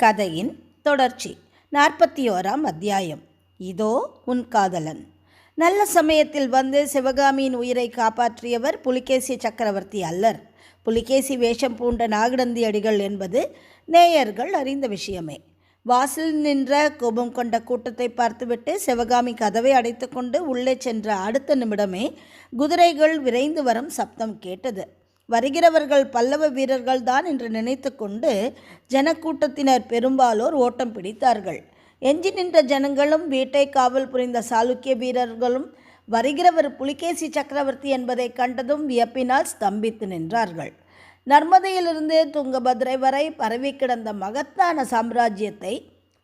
கதையின் தொடர்ச்சி நாற்பத்தி ஓராம் அத்தியாயம். இதோ உன் காதலன். நல்ல சமயத்தில் வந்து சிவகாமியின் உயிரை காப்பாற்றியவர் புலிகேசி சக்கரவர்த்தி அல்லர். புலிகேசி வேஷம் பூண்ட நாகடந்தி அடிகள் என்பது நேயர்கள் அறிந்த விஷயமே. வாசலில் நின்ற கோபம் கொண்ட கூட்டத்தை பார்த்துவிட்டு சிவகாமி கதவை அடைத்துக்கொண்டு உள்ளே சென்ற அடுத்த நிமிடமே குதிரைகள் விரைந்து வரும் சப்தம் கேட்டது. வருகிறவர்கள் பல்லவ வீரர்கள் தான் என்று நினைத்து கொண்டு ஜனக்கூட்டத்தினர் பெரும்பாலோர் ஓட்டம் பிடித்தார்கள். எஞ்சி நின்ற ஜனங்களும் வீட்டை காவல் புரிந்த சாளுக்கிய வீரர்களும் வருகிறவர் புலிகேசி சக்கரவர்த்தி என்பதை கண்டதும் வியப்பினால் ஸ்தம்பித்து நின்றார்கள். நர்மதையிலிருந்து துங்கபத்ரை வரை பரவி கிடந்த மகத்தான சாம்ராஜ்யத்தை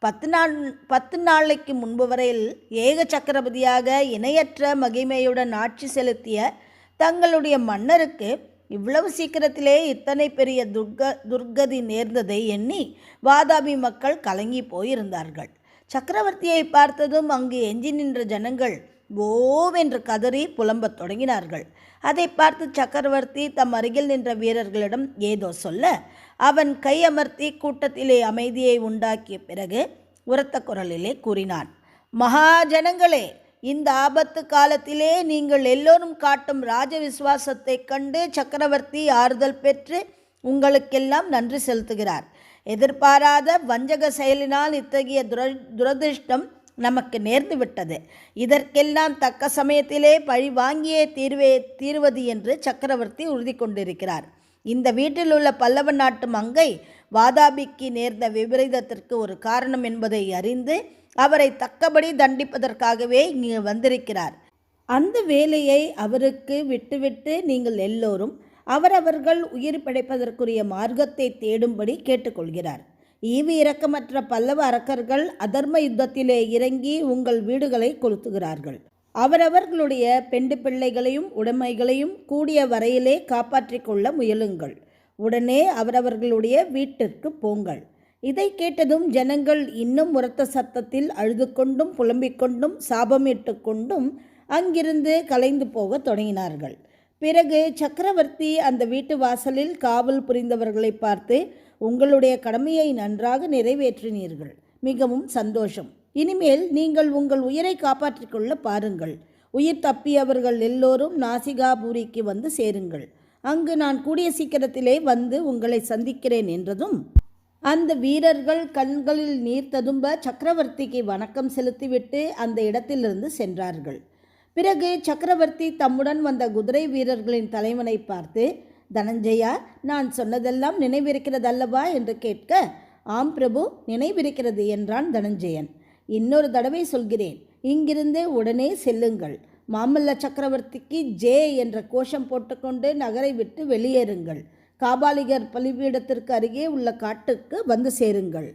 பத்து நாள் பத்து நாளைக்கு முன்பு வரையில் ஏக சக்கரவர்த்தியாக இணையற்ற மகிமையுடன் ஆட்சி செலுத்திய தங்களுடைய மன்னருக்கு இவ்வளவு சீக்கிரத்திலே இத்தனை பெரிய துர்க துர்கதி நேர்ந்ததை எண்ணி வாதாபி மக்கள் கலங்கி போயிருந்தார்கள். சக்கரவர்த்தியை பார்த்ததும் அங்கு எஞ்சி நின்ற ஜனங்கள் ஓவென்று கதறி புலம்பத் தொடங்கினார்கள். அதை பார்த்து சக்கரவர்த்தி தம் அருகில் நின்ற வீரர்களிடம் ஏதோ சொல்ல அவன் கையமர்த்தி கூட்டத்திலே அமைதியை உண்டாக்கிய பிறகு உரத்த குரலிலே கூறினான் மகாஜனங்களே இந்த ஆபத்து காலத்திலே நீங்கள் எல்லோரும் காட்டும் ராஜ விசுவாசத்தை கண்டு சக்கரவர்த்தி ஆறுதல் பெற்று உங்களுக்கெல்லாம் நன்றி செலுத்துகிறார். எதிர்பாராத வஞ்சக செயலினால் இத்தகைய துர துரதிருஷ்டம் நமக்கு நேர்ந்து விட்டது. இதற்கெல்லாம் தக்க சமயத்திலே பழி வாங்கியே தீர்வே தீர்வது என்று சக்கரவர்த்தி உறுதி கொண்டிருக்கிறார். இந்த வீட்டில் உள்ள பல்லவ நாட்டு மங்கை வாதாபிக்கு நேர்ந்த விபரீதத்திற்கு ஒரு காரணம் என்பதை அறிந்து அவரை தக்கபடி தண்டிப்பதற்காகவே இங்கு வந்திருக்கிறார். அந்த வேலையை அவருக்கு விட்டுவிட்டு நீங்கள் எல்லோரும் அவரவர்கள் உயிர் பிழைப்பதற்குரிய மார்க்கத்தை தேடும்படி கேட்டுக்கொள்கிறார். ஈவி இரக்கமற்ற பல்லவ அரக்கர்கள் அதர்ம யுத்தத்திலே இறங்கி உங்கள் வீடுகளை கொளுத்துகிறார்கள். அவரவர்களுடைய பெண்டு பிள்ளைகளையும் உடைமைகளையும் கூடிய வரையிலே காப்பாற்றிக்கொள்ள முயலுங்கள். உடனே அவரவர்களுடைய வீட்டிற்கு போங்கள். இதை கேட்டதும் ஜனங்கள் இன்னும் உரத்த சத்தத்தில் அழுது கொண்டும் புலம்பிக் கொண்டும் சாபமிட்டு கொண்டும் அங்கிருந்து கலைந்து போகத் தொடங்கினார்கள். பிறகு சக்கரவர்த்தி அந்த வீட்டு வாசலில் காவல் புரிந்தவர்களை பார்த்து உங்களுடைய கடமையை நன்றாக நிறைவேற்றினீர்கள். மிகவும் சந்தோஷம். இனிமேல் நீங்கள் உங்கள் உயிரை காப்பாற்றிக் கொள்ள பாருங்கள். உயிர் தப்பியவர்கள் எல்லோரும் நாசிகாபூரிக்கு வந்து சேருங்கள். அங்கு நான் கூடிய சீக்கிரத்திலே வந்து உங்களை சந்திக்கிறேன் என்றதும் அந்த வீரர்கள் கண்களில் நீர் ததும்ப சக்கரவர்த்திக்கு வணக்கம் செலுத்திவிட்டு அந்த இடத்திலிருந்து சென்றார்கள். பிறகு சக்கரவர்த்தி தம்முடன் வந்த குதிரை வீரர்களின் தலைவனை பார்த்து தனஞ்சயா நான் சொன்னதெல்லாம் நினைவிருக்கிறதல்லவா? என்று கேட்க ஆம் பிரபு நினைவிருக்கிறது என்றான் தனஞ்சயன். இன்னொரு தடவை சொல்கிறேன். இங்கிருந்து உடனே செல்லுங்கள். மாமல்ல சக்கரவர்த்திக்கு ஜே என்ற கோஷம் போட்டுக்கொண்டு நகரை விட்டு வெளியேறுங்கள். காபாலிகர் பலிபீடத்திற்கு அருகே உள்ள காட்டுக்கு வந்து சேருங்கள்.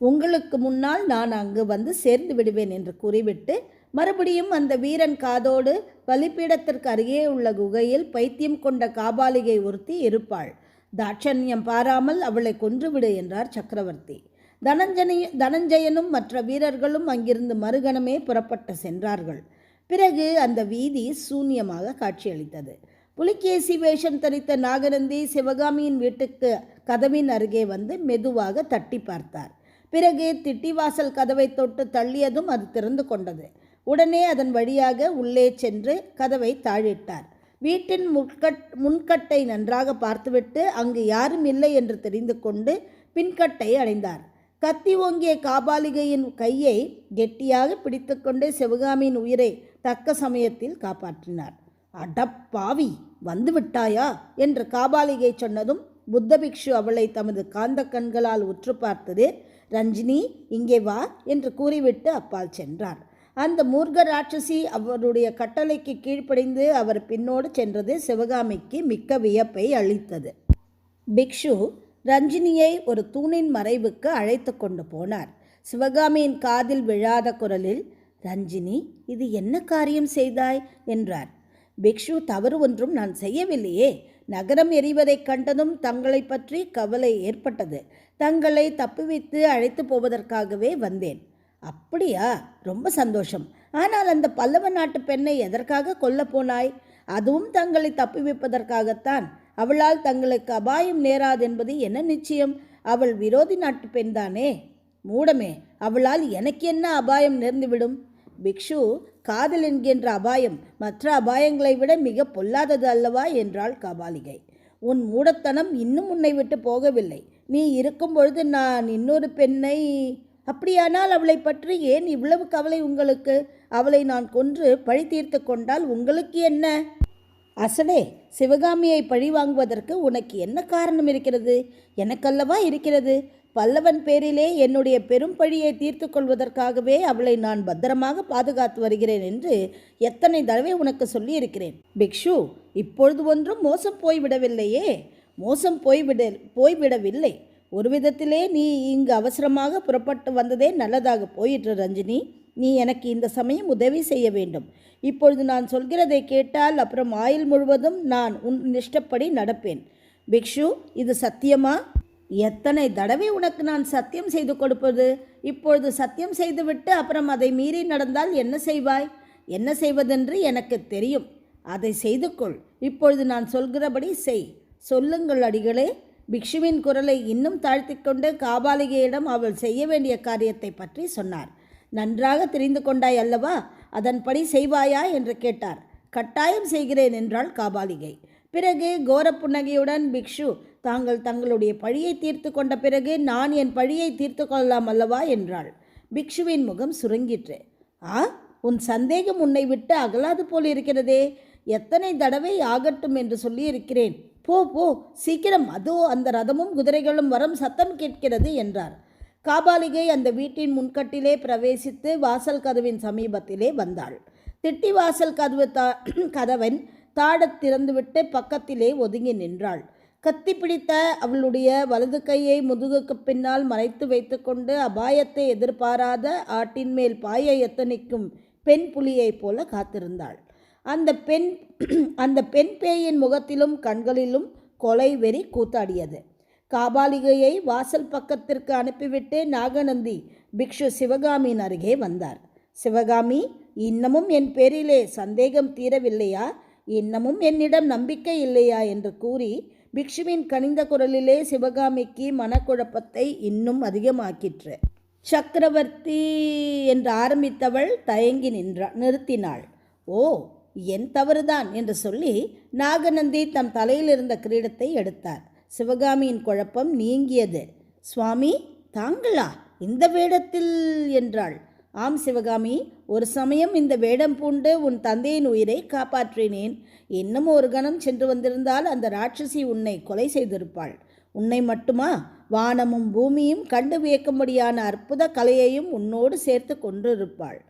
உங்களுக்கு முன்னால் நான் அங்கு வந்து சேர்ந்து விடுவேன் என்று கூறிவிட்டு மறுபடியும் அந்த வீரன் காதோடு பலிப்பீடத்திற்கு அருகே உள்ள குகையில் பைத்தியம் கொண்ட காபாலிகை ஒருத்தி இருப்பாள். தாட்சண்யம் பாராமல் அவளை கொன்றுவிடு என்றார் சக்கரவர்த்தி. தனஞ்சனைய தனஞ்சயனும் மற்ற வீரர்களும் அங்கிருந்து மறுகணமே புறப்பட்டு சென்றார்கள். பிறகு அந்த வீதி சூன்யமாக காட்சியளித்தது. புலிகேசி வேஷம் தரித்த நாகநந்தி சிவகாமியின் வீட்டுக்கு கதவின் அருகே வந்து மெதுவாக தட்டி பார்த்தார். பிறகு திட்டிவாசல் கதவை தொட்டு தள்ளியதும் அது திறந்து கொண்டது. உடனே அதன் வழியாக உள்ளே சென்று கதவை தாழிட்டார். வீட்டின் முட்கட் முன்கட்டை நன்றாக பார்த்துவிட்டு அங்கு யாரும் இல்லை என்று தெரிந்து கொண்டு பின்கட்டை அடைந்தார். கத்தி ஓங்கிய காபாலிகையின் கையை கெட்டியாக பிடித்துக்கொண்டு சிவகாமியின் உயிரை தக்க சமயத்தில் காப்பாற்றினார். அடப்பாவி வந்து விட்டாயா? என்று காபாலிகை சொன்னதும் புத்தபிக்ஷு அவளை தமது காந்த கண்களால் உற்று பார்த்தது. ரஞ்சினி இங்கே வா என்று கூறிவிட்டு அப்பால் சென்றார். அந்த மூர்க ராட்சசி அவருடைய கட்டளைக்கு கீழ்ப்படிந்து அவர் பின்னோடு சென்றது சிவகாமிக்கு மிக்க வியப்பை அளித்தது. பிக்ஷு ரஞ்சினியை ஒரு தூணின் மறைவுக்கு அழைத்து கொண்டு போனார். சிவகாமியின் காதில் விழாத குரலில் ரஞ்சினி இது என்ன காரியம் செய்தாய்? என்றார். பிக்ஷு தவறு ஒன்றும் நான் செய்யவில்லையே. நகரம் எரிவதைக் கண்டதும் தங்களை பற்றி கவலை ஏற்பட்டது. தங்களை தப்புவித்து அழைத்து போவதற்காகவே வந்தேன். அப்படியா? ரொம்ப சந்தோஷம். ஆனால் அந்த பல்லவ நாட்டு பெண்ணை எதற்காக கொல்ல போனாய்? அதுவும் தங்களை தப்புவிப்பதற்காகத்தான். அவளால் தங்களுக்கு அபாயம் நேராது என்பது என்ன நிச்சயம்? அவள் விரோதி நாட்டு பெண்தானே? மூடமே அவளால் எனக்கு என்ன அபாயம் நேர்ந்துவிடும்? பிக்ஷு காதல் என்கின்ற அபாயம் மற்ற அபாயங்களை விட மிக பொல்லாதது அல்லவா என்றாள் கபாலிகை. உன் மூடத்தனம் இன்னும் உன்னை விட்டு போகவில்லை. நீ இருக்கும் பொழுது நான் இன்னொரு பெண்ணை அப்படியானால் அவளை பற்றி ஏன் இவ்வளவு கவலை உங்களுக்கு? அவளை நான் கொன்று பழி தீர்த்து கொண்டால் உங்களுக்கு என்ன? அசடே சிவகாமியை பழி வாங்குவதற்கு உனக்கு என்ன காரணம் இருக்கிறது? எனக்கல்லவா இருக்கிறது? பல்லவன் பேரிலே என்னுடைய பெரும் பழியை தீர்த்து கொள்வதற்காகவே அவளை நான் பத்திரமாக பாதுகாத்து வருகிறேன் என்று எத்தனை தடவை உனக்கு சொல்லியிருக்கிறேன். பிக்ஷு இப்பொழுது ஒன்றும் மோசம் போய்விடவில்லையே. மோசம் போய்விட போய்விடவில்லை. ஒரு விதத்திலே நீ இங்கு அவசரமாக புறப்பட்டு வந்ததே நல்லதாக போயிற்று ரஞ்சினி. நீ எனக்கு இந்த சமயம் உதவி செய்ய வேண்டும். இப்பொழுது நான் சொல்கிறதை கேட்டால் அப்புறம் ஆயுள் முழுவதும் நான் உன் நிஷ்டப்படி நடப்பேன். பிக்ஷு இது சத்தியமா? எத்தனை தடவை உனக்கு நான் சத்தியம் செய்து கொடுப்பது? இப்பொழுது சத்தியம் செய்துவிட்டு அப்புறம் அதை மீறி நடந்தால் என்ன செய்வாய்? என்ன செய்வதென்று எனக்கு தெரியும். அதை செய்து கொள் இப்பொழுது நான் சொல்கிறபடி செய். சொல்லுங்கள் அடிகளே. பிக்ஷுவின் குரலை இன்னும் தாழ்த்திக் கொண்டு காபாலிகையிடம் அவள் செய்ய வேண்டிய காரியத்தை பற்றி சொன்னார். நன்றாக தெரிந்து கொண்டாய் அல்லவா? அதன்படி செய்வாயா? என்று கேட்டார். கட்டாயம் செய்கிறேன் என்றாள் காபாலிகை. பிறகு கோர புன்னகையுடன் பிக்ஷு தாங்கள் தங்களுடைய பழியை தீர்த்து கொண்ட பிறகு நான் என் பழியை தீர்த்து கொள்ளலாம் அல்லவா என்றாள். பிக்ஷுவின் முகம் சுருங்கிற்று. ஆ உன் சந்தேகம் உன்னை விட்டு அகலாது போல் இருக்கிறதே. எத்தனை தடவை ஆகட்டும் என்று சொல்லியிருக்கிறேன். போ போ சீக்கிரம் அதோ அந்த ரதமும் குதிரைகளும் வரும் சத்தம் கேட்கிறது என்றார். காபாலிகை அந்த வீட்டின் முன்கட்டிலே பிரவேசித்து வாசல் கதவின் சமீபத்திலே வந்தாள். திட்டி வாசல் கதவு தா கதவன் தாடத் திறந்துவிட்டு பக்கத்திலே ஒதுங்கி நின்றாள். கத்தி பிடித்த அவளுடைய வலது கையை முதுகுக்கு பின்னால் மறைத்து வைத்துக்கொண்டு அபாயத்தை எதிர்பாராத ஆட்டின் மேல் பாய எத்தனிக்கும் பெண் புலியைப் போல காத்திருந்தாள். அந்த பெண் அந்த பெண் பேயின் முகத்திலும் கண்களிலும் கொலை வெறி கூத்தாடியது. காபாலிகையை வாசல் பக்கத்திற்கு அனுப்பிவிட்டு நாகநந்தி பிக்ஷு சிவகாமியின் அருகே வந்தார். சிவகாமி இன்னமும் என் பேரிலே சந்தேகம் தீரவில்லையா? இன்னமும் என்னிடம் நம்பிக்கை இல்லையா? என்று கூறி பிக்ஷுவின் கனிந்த குரலிலே சிவகாமிக்கு மனக்குழப்பத்தை இன்னும் அதிகமாக்கிற்று. சக்கரவர்த்தி என்று ஆரம்பித்தவள் தயங்கி நின்றாள் நிறுத்தினாள். ஓ என் தவறுதான் என்று சொல்லி நாகநந்தி தம் தலையில் இருந்த கிரீடத்தை எடுத்தார். சிவகாமியின் குழப்பம் நீங்கியது. சுவாமி தாங்களா? இந்த வேடத்தில் என்றாள். ஆம் சிவகாமி ஒரு சமயம் இந்த வேடம் பூண்டு உன் தந்தையின் உயிரை காப்பாற்றினேன். இன்னும் ஒரு கணம் சென்று வந்திருந்தால் அந்த ராட்சசி உன்னை கொலை செய்திருப்பாள். உன்னை மட்டுமா? வானமும் பூமியும் கண்டு வியக்கும்படியான அற்புத கலையையும் உன்னோடு சேர்த்து கொண்டிருப்பாள்.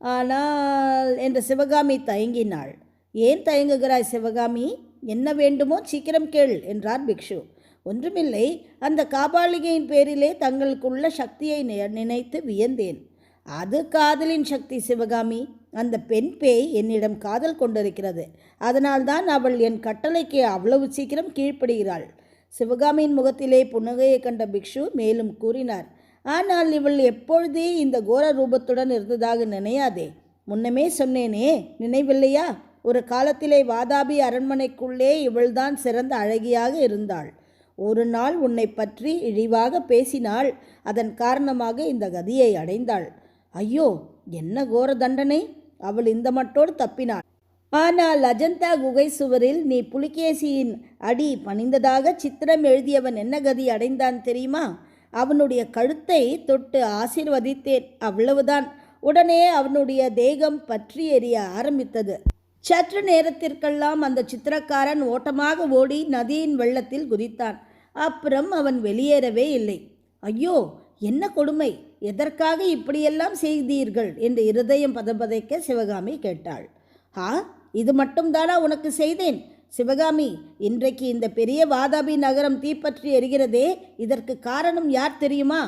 ஆனால் என்று சிவகாமி தயங்கினாள். ஏன் தயங்குகிறாய் சிவகாமி? என்ன வேண்டுமோ சீக்கிரம் கேள் என்றார் பிக்ஷு. ஒன்றுமில்லை அந்த காபாலிகையின் பேரிலே தங்களுக்குள்ள சக்தியை நினைத்து வியந்தேன். அது காதலின் சக்தி சிவகாமி. அந்த பெண் பேய் என்னிடம் காதல் கொண்டிருக்கிறது. அதனால்தான் அவள் என் கட்டளைக்கு அவ்வளவு சீக்கிரம் கீழ்ப்படுகிறாள். சிவகாமியின் முகத்திலே புன்னகையை கண்ட பிக்ஷு மேலும் கூறினார் ஆனால் இவள் எப்பொழுதே இந்த கோர ரூபத்துடன் இருந்ததாக நினையாதே. முன்னமே சொன்னேனே நினைவில்லையா? ஒரு காலத்திலே வாதாபி அரண்மனைக்குள்ளே இவள்தான் சிறந்த அழகியாக இருந்தாள். ஒரு நாள் உன்னை பற்றி இழிவாக பேசினாள். அதன் காரணமாக இந்த கதியை அடைந்தாள். ஐயோ என்ன கோர தண்டனை? அவள் இந்த மட்டோடு தப்பினாள். ஆனால் அஜந்தா குகை சுவரில் நீ புலிகேசியின் அடி பணிந்ததாக சித்திரம் எழுதியவன் என்ன கதி அடைந்தான் தெரியுமா? அவனுடைய கழுத்தை தொட்டு ஆசீர்வதித்தேன். அவ்வளவுதான். உடனே அவனுடைய தேகம் பற்றி எரிய ஆரம்பித்தது. சற்று நேரத்திற்கெல்லாம் அந்த சித்திரக்காரன் ஓட்டமாக ஓடி நதியின் வெள்ளத்தில் குதித்தான். அப்புறம் அவன் வெளியேறவே இல்லை. ஐயோ என்ன கொடுமை? எதற்காக இப்படியெல்லாம் செய்தீர்கள்? என்று இருதயம் பதபதைக்க சிவகாமி கேட்டாள். ஆ இது மட்டும்தானா உனக்கு செய்தேன்? சிவகாமி இன்றைக்கு இந்த பெரிய வாதாபி நகரம் தீப்பற்றி எரிகிறதே இதற்கு காரணம் யார் தெரியுமா?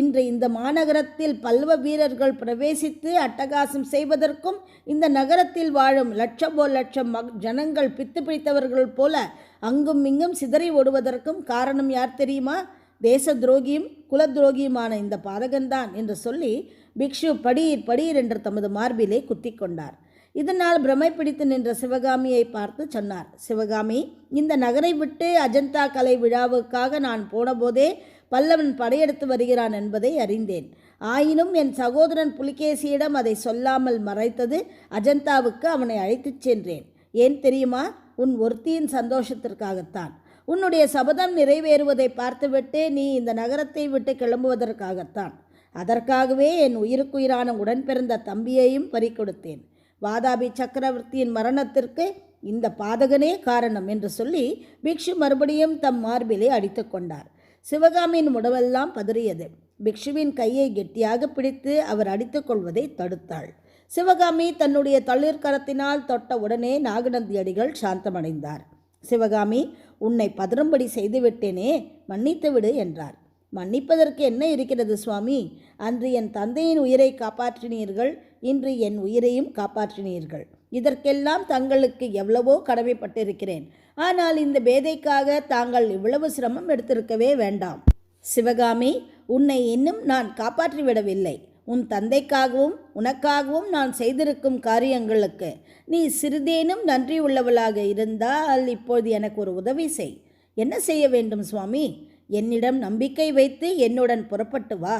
இன்று இந்த மாநகரத்தில் பல்வ வீரர்கள் பிரவேசித்து அட்டகாசம் செய்வதற்கும் இந்த நகரத்தில் வாழும் லட்சமோ லட்சம் மக் ஜனங்கள் பித்து பிடித்தவர்கள் போல அங்கும் இங்கும் சிதறி ஓடுவதற்கும் காரணம் யார் தெரியுமா? தேச துரோகியும் குல துரோகியுமான இந்த பாதகன்தான் என்று சொல்லி பிக்ஷு படியீர் படியீர் என்று தமது மார்பிலே குத்திக் கொண்டார் இதனால் பிரமை பிடித்து நின்ற சிவகாமியை பார்த்து சொன்னார் சிவகாமி இந்த நகரை விட்டு அஜந்தா கலை விழாவுக்காக நான் போனபோதே பல்லவன் படையெடுத்து வருகிறான் என்பதை அறிந்தேன். ஆயினும் என் சகோதரன் புலிகேசியிடம் அதை சொல்லாமல் மறைத்தது அஜந்தாவுக்கு அவனை அழைத்துச் சென்றேன். ஏன் தெரியுமா? உன் ஒருத்தியின் சந்தோஷத்திற்காகத்தான். உன்னுடைய சபதம் நிறைவேறுவதை பார்த்துவிட்டு நீ இந்த நகரத்தை விட்டு கிளம்புவதற்காகத்தான். அதற்காகவே என் உயிருக்குயிரான உடன் பிறந்த தம்பியையும் பறிக்கொடுத்தேன் வாதாபி சக்கரவர்த்தியின் மரணத்திற்கு இந்த பாதகனே காரணம் என்று சொல்லி பிக்ஷு மறுபடியும் தம் மார்பிலே அடித்து கொண்டார். சிவகாமியின் உடவெல்லாம் பதறியது. பிக்ஷுவின் கையை கெட்டியாக பிடித்து அவர் அடித்துக்கொள்வதை தடுத்தாள். சிவகாமி தன்னுடைய தளிர்கரத்தினால் தொட்ட உடனே நாகநந்தியடிகள் சாந்தமடைந்தார். சிவகாமி உன்னை பதறும்படி செய்துவிட்டேனே மன்னித்து விடு என்றார். மன்னிப்பதற்கு என்ன இருக்கிறது சுவாமி? அன்று என் தந்தையின் உயிரை காப்பாற்றினீர்கள் இன்று என் உயிரையும் காப்பாற்றினீர்கள். இதற்கெல்லாம் தங்களுக்கு எவ்வளவோ கடமைப்பட்டிருக்கிறேன். ஆனால் இந்த பேதைக்காக தாங்கள் இவ்வளவு சிரமம் எடுத்திருக்கவே வேண்டாம். சிவகாமி உன்னை இன்னும் நான் காப்பாற்றிவிடவில்லை. உன் தந்தைக்காகவும் உனக்காகவும் நான் செய்திருக்கும் காரியங்களுக்கு நீ சிறிதேனும் நன்றி உள்ளவளாக இருந்தால் இப்போது எனக்கு ஒரு உதவி செய். என்ன செய்ய வேண்டும் சுவாமி? என்னிடம் நம்பிக்கை வைத்து என்னுடன் புறப்பட்டு வா.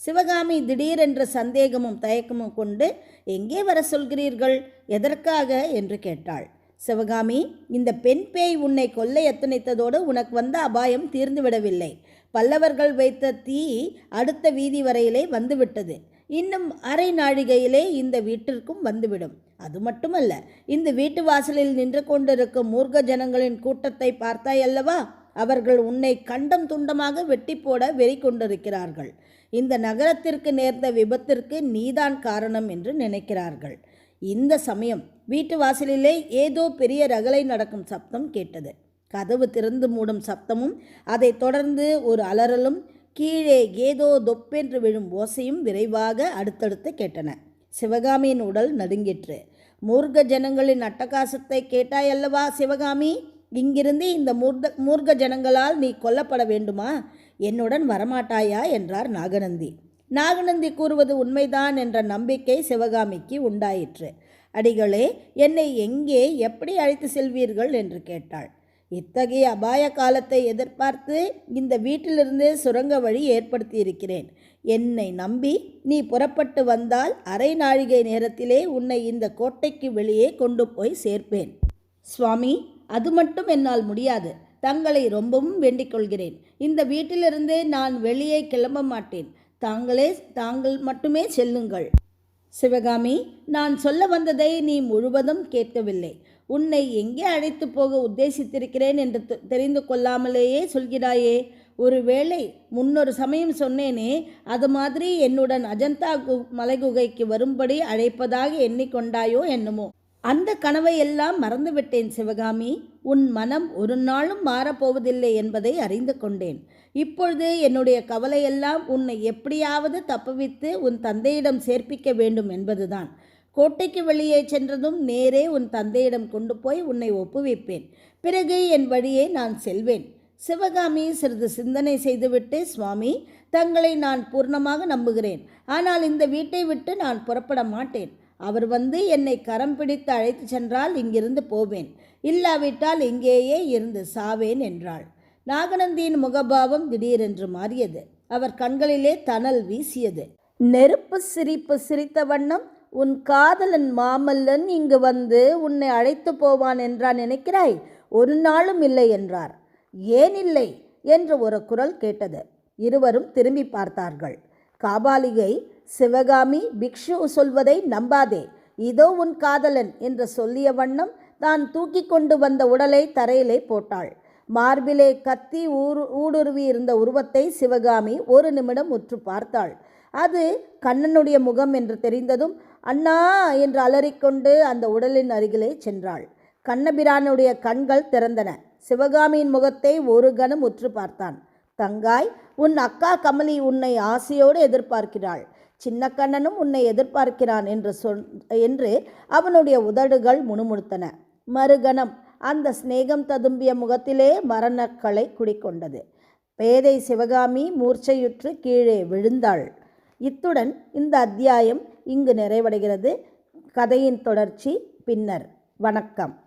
சிவகாமி திடீரென்ற சந்தேகமும் தயக்கமும் கொண்டு எங்கே வர சொல்கிறீர்கள்? எதற்காக? என்று கேட்டாள். சிவகாமி இந்த பெண் பேய் உன்னை கொல்ல எத்தனைத்ததோடு உனக்கு வந்த அபாயம் தீர்ந்துவிடவில்லை. பல்லவர்கள் வைத்த தீ அடுத்த வீதி வரையிலே வந்துவிட்டது. இன்னும் அரை நாழிகையிலே இந்த வீட்டிற்கும் வந்துவிடும். அது மட்டுமல்ல இந்த வீட்டு வாசலில் நின்று கொண்டிருக்கும் மூர்க்க ஜனங்களின் கூட்டத்தை பார்த்தாய் அல்லவா? அவர்கள் உன்னை கண்டம் துண்டமாக வெட்டி போட வெறி கொண்டிருக்கிறார்கள். இந்த நகரத்திற்கு நேர்ந்த விபத்திற்கு நீதான் காரணம் என்று நினைக்கிறார்கள். இந்த சமயம் வீட்டு வாசலிலே ஏதோ பெரிய ரகலை நடக்கும் சப்தம் கேட்டது. கதவு திறந்து மூடும் சப்தமும் அதைத் தொடர்ந்து ஒரு அலறலும் கீழே ஏதோ தொப்பென்று விழும் ஓசையும் விரைவாக அடுத்தடுத்து கேட்டன. சிவகாமியின் உடல் நடுங்கிற்று. மூர்க்க ஜனங்களின் அட்டகாசத்தை கேட்டாயல்லவா சிவகாமி? இங்கிருந்து இந்த மூர்த மூர்க்க ஜனங்களால் நீ கொல்லப்பட வேண்டுமா? என்னுடன் வரமாட்டாயா? என்றார் நாகநந்தி. நாகநந்தி கூறுவது உண்மைதான் என்ற நம்பிக்கை சிவகாமிக்கு உண்டாயிற்று. அடிகளே என்னை எங்கே எப்படி அழைத்து செல்வீர்கள்? என்று கேட்டாள். இத்தகைய அபாய காலத்தை எதிர்பார்த்து இந்த வீட்டிலிருந்து சுரங்க வழி ஏற்படுத்தியிருக்கிறேன். என்னை நம்பி நீ புறப்பட்டு வந்தால் அரை நாழிகை நேரத்திலே உன்னை இந்த கோட்டைக்கு வெளியே கொண்டு போய் சேர்ப்பேன். சுவாமி அது மட்டும் என்னால் முடியாது. தங்களை ரொம்பவும் வேண்டிக் கொள்கிறேன். இந்த வீட்டிலிருந்து நான் வெளியே கிளம்ப மாட்டேன். தாங்களே தாங்கள் மட்டுமே செல்லுங்கள். சிவகாமி நான் சொல்ல வந்ததை நீ முழுவதும் கேட்கவில்லை. உன்னை எங்கே அழைத்து போக உத்தேசித்திருக்கிறேன் என்று தெ- தெரிந்து கொள்ளாமலேயே சொல்கிறாயே. ஒருவேளை முன்னொரு சமயம் சொன்னேனே அது மாதிரி என்னுடன் அஜந்தா கு மலைகுகைக்கு வரும்படி அழைப்பதாக எண்ணிக்கொண்டாயோ என்னமோ. அந்த கனவை எல்லாம் மறந்துவிட்டேன் சிவகாமி. உன் மனம் ஒரு நாளும் மாறப்போவதில்லை என்பதை அறிந்து கொண்டேன். இப்பொழுது என்னுடைய கவலையெல்லாம் உன்னை எப்படியாவது தப்புவித்து உன் தந்தையிடம் சேர்ப்பிக்க வேண்டும் என்பதுதான். கோட்டைக்கு வெளியே சென்றதும் நேரே உன் தந்தையிடம் கொண்டு போய் உன்னை ஒப்புவிப்பேன். பிறகு என் வழியே நான் செல்வேன். சிவகாமி சிறிது சிந்தனை செய்துவிட்டு சுவாமி தங்களை நான் பூர்ணமாக நம்புகிறேன். ஆனால் இந்த வீட்டை விட்டு நான் புறப்பட மாட்டேன். அவர் வந்து என்னை கரம் பிடித்து அழைத்து சென்றால் இங்கிருந்து போவேன். இல்லாவிட்டால் இங்கேயே இருந்து சாவேன் என்றாள். நாகநந்தியின் முகபாவம் திடீரென்று மாறியது. அவர் கண்களிலே தணல் வீசியது. நெருப்பு சிரிப்பு சிரித்த வண்ணம் உன் காதலன் மாமல்லன் இங்கு வந்து உன்னை அழைத்து போவான் என்றா நினைக்கிறாய்? ஒரு நாளும் இல்லை என்றார். ஏன் இல்லை? என்று ஒரு குரல் கேட்டது. இருவரும் திரும்பி பார்த்தார்கள். காபாலிகை சிவகாமி பிக்ஷு சொல்வதை நம்பாதே. இதோ உன் காதலன் என்று சொல்லிய வண்ணம் தான் தூக்கி கொண்டு வந்த உடலை தரையிலே போட்டாள். மார்பிலே கத்தி ஊரு ஊடுருவி இருந்த உருவத்தை சிவகாமி ஒரு நிமிடம் உற்று பார்த்தாள். அது கண்ணனுடைய முகம் என்று தெரிந்ததும் அண்ணா என்று அலறிக்கொண்டு அந்த உடலின் அருகிலே சென்றாள். கண்ணபிரானுடைய கண்கள் திறந்தன. சிவகாமியின் முகத்தை ஒரு கணம் உற்று பார்த்தான். தங்காய் உன் அக்கா கமலி உன்னை ஆசையோடு எதிர்பார்க்கிறாள். சின்ன கண்ணனும் உன்னை எதிர்பார்க்கிறான் என்று சொல் என்று அவனுடைய உதடுகள் முணுமுணுத்தன. மறுகணம் அந்த சிநேகம் ததும்பிய முகத்திலே மரணக்களை குடிக்கொண்டது. பேதை சிவகாமி மூர்ச்சையுற்று கீழே விழுந்தாள். இத்துடன் இந்த அத்தியாயம் இங்கு நிறைவடைகிறது. கதையின் தொடர்ச்சி பின்னர். வணக்கம்.